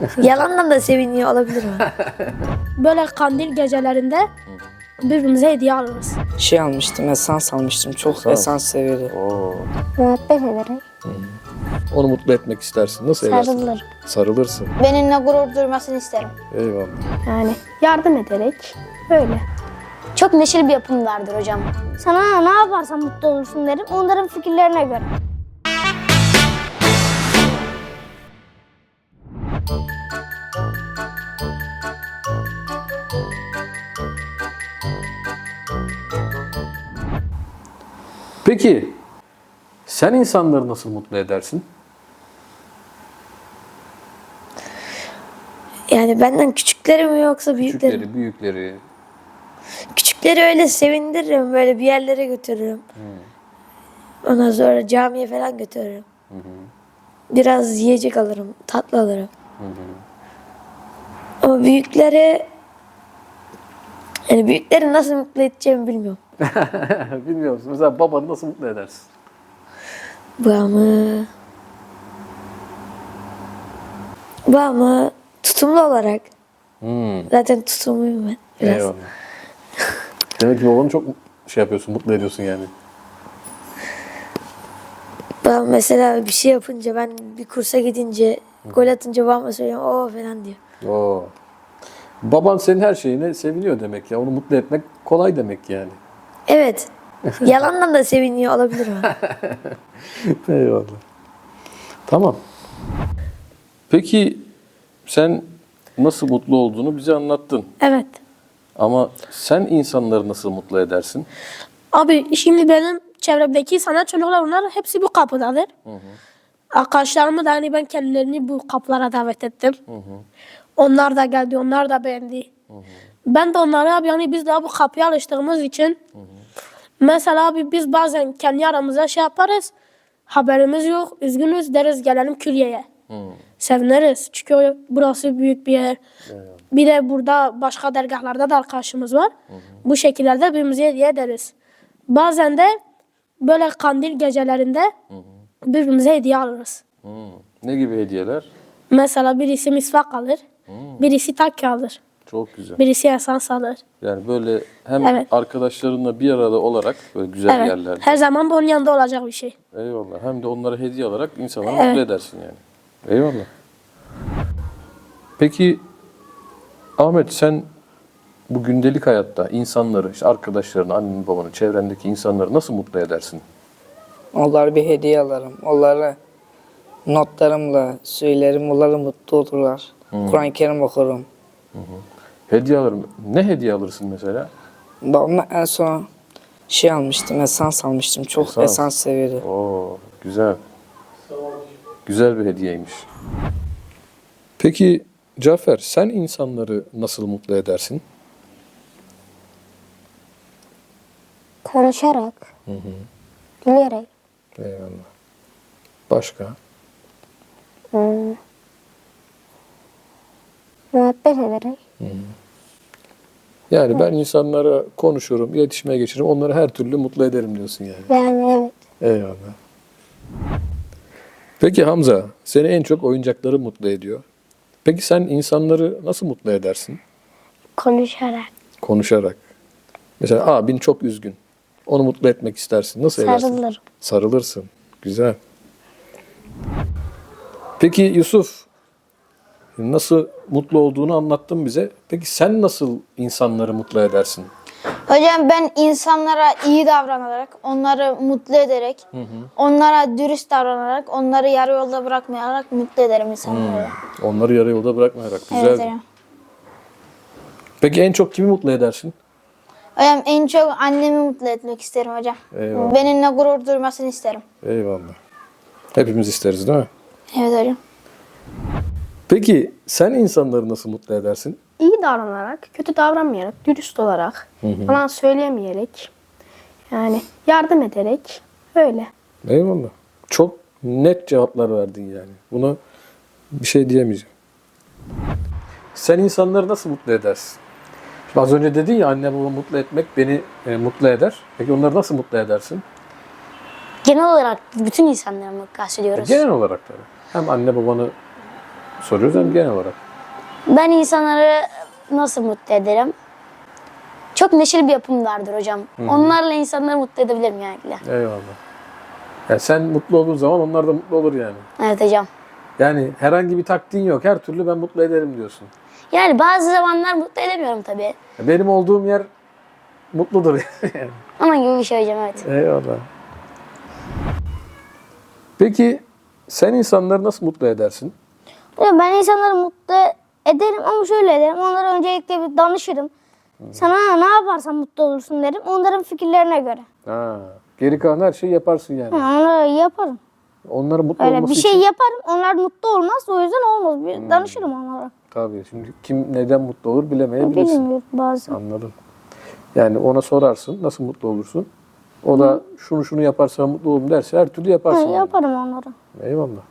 Yalandan da seviniyor olabilir mi? Böyle kandil gecelerinde birbirimize hediye alırız. Şey almıştım, esans almıştım. Çok Esans. esans, severim. Oo. Muhabbet ederek Onu mutlu etmek istersin. Nasıl edersin? sarılır. Sarılırsın. Benimle gurur duymasını isterim. Eyvallah. Yani yardım ederek öyle. Çok neşeli bir yapım vardır hocam. Sana ne yaparsan mutlu olursun derim. Onların fikirlerine göre. Peki sen insanları nasıl mutlu edersin? Yani benden küçükleri mi yoksa büyükleri mi? Küçükleri, büyükleri. Küçükleri öyle sevindiririm. Böyle bir yerlere götürürüm. Ondan sonra camiye falan götürürüm. Biraz yiyecek alırım. Tatlı alırım. Ama büyükleri yani büyükleri nasıl mutlu edeceğimi bilmiyorum. Bilmiyor musun? Mesela babanı nasıl mutlu edersin? Babamı babamı tutumlu olarak Hmm. zaten tutumluyum ben biraz. Eyvallah. Demek ki babanı çok şey yapıyorsun, mutlu ediyorsun yani. Babam mesela bir şey yapınca ben bir kursa gidince gol atınca babama söylüyorum o falan diyor. Oo. Baban senin her şeyine seviniyor demek ya. Onu mutlu etmek kolay demek yani. Evet. Yalandan da seviniyor olabilir mi? Eyvallah. Tamam. Peki sen nasıl mutlu olduğunu bize anlattın. Evet. Ama sen insanları nasıl mutlu edersin? Abi şimdi benim çevremdeki sanat çocuklar onlar hepsi bu kapıdadır. Arkadaşlarımı da hani ben kendilerini bu kapılara davet ettim. Onlar da geldi, onlar da beğendi. Ben de onlara abi yani biz daha bu kapıya alıştığımız için mesela abi biz bazen kendi aramızda şey yaparız. Haberimiz yok, üzgünüz deriz gelelim külliyeye. Seviniriz çünkü burası büyük bir yer. Bir de burada başka dergahlarda da arkadaşımız var. Bu şekillerde birbirimize hediye ederiz. Bazen de böyle kandil gecelerinde birbirimize hediye alırız. Hmm. Ne gibi hediyeler? Mesela birisi misvak alır, birisi takke alır, Çok güzel. birisi esans alır. Yani böyle hem Evet. arkadaşlarınla bir arada olarak böyle güzel Evet. yerlerde. Her zaman da onun yanında olacak bir şey. Eyvallah. Hem de onlara hediye alarak insanları Evet. mutlu edersin yani. Eyvallah. Peki Ahmet sen bu gündelik hayatta insanları, işte arkadaşlarını, anneni, babanı, çevrendeki insanları nasıl mutlu edersin? Onlara bir hediye alırım. Onlara notlarımla söylerim. Onlar da mutlu olurlar. Kur'an-ı Kerim okurum. Hediye alırım. Ne hediye alırsın mesela? Babama en son şey almıştım, esans almıştım. Çok Esans. esans, severim. Oo, güzel. Güzel bir hediyeymiş. Peki Cafer, sen insanları nasıl mutlu edersin? Konuşarak, gülerek, Eyvallah. Başka? hmm, muhabbet ederek, Yani ben insanlara konuşurum, iletişime geçiririm, onları her türlü mutlu ederim diyorsun yani. yani evet. Eyvallah. Peki Hamza, seni en çok oyuncakları mutlu ediyor. Peki sen insanları nasıl mutlu edersin? Konuşarak, Konuşarak. Mesela abin çok üzgün. Onu mutlu etmek istersin. Nasıl edersin? sarılır. Sarılırsın. Güzel. Peki Yusuf, nasıl mutlu olduğunu anlattın bize. Peki sen nasıl insanları mutlu edersin? Hocam ben insanlara iyi davranarak, onları mutlu ederek, onlara dürüst davranarak, onları yarı yolda bırakmayarak mutlu ederim insanları. Onları yarı yolda bırakmayarak. Güzel. Evet hocam. Peki en çok kimi mutlu edersin? Hocam en çok annemi mutlu etmek isterim hocam. Eyvallah. Benimle gurur duymasını isterim. Eyvallah. Hepimiz isteriz değil mi? Evet hocam. Peki sen insanları nasıl mutlu edersin? İyi davranarak, kötü davranmayarak, dürüst olarak, yalan söyleyemeyerek, yani yardım ederek öyle. Eyvallah. Çok net cevaplar verdin yani. Buna bir şey diyemeyeceğim. Sen insanları nasıl mutlu edersin? Şimdi az önce dedin ya anne baba mutlu etmek beni e, mutlu eder. Peki onları nasıl mutlu edersin? Genel olarak bütün insanları mı kastediyoruz? Genel olarak tabii. Hem anne babanı soruyoruz hem genel olarak. Ben insanları nasıl mutlu ederim? Çok neşeli bir yapım vardır hocam. Onlarla insanları mutlu edebilirim genellikle. Eyvallah. Ya sen mutlu olduğun zaman onlar da mutlu olur yani. Evet hocam. Yani herhangi bir taktiğin yok. Her türlü ben mutlu ederim diyorsun. Yani bazı zamanlar mutlu edemiyorum tabii. Benim olduğum yer mutludur. yani. Onun gibi bir şey hocam evet. Eyvallah. Peki sen insanları nasıl mutlu edersin? Ben insanları mutlu ederim ama şöyle ederim. Onlara öncelikle bir danışırım. Sana ne yaparsan mutlu olursun derim. Onların fikirlerine göre. Ha, geri kalan her şeyi yaparsın yani. Ha, Onları yaparım. Onların mutlu Öyle olması bir şey için. yaparım. Onlar mutlu olmaz. O yüzden olmaz. Bir danışırım onlara. Tabii şimdi kim neden mutlu olur bilemeyebilirsin. Bilmiyorum bazen. Anladım. Yani ona sorarsın nasıl mutlu olursun. O da şunu şunu yaparsan mutlu olurum derse her türlü Ha, yaparsın. yani. yaparım onlara. Eyvallah.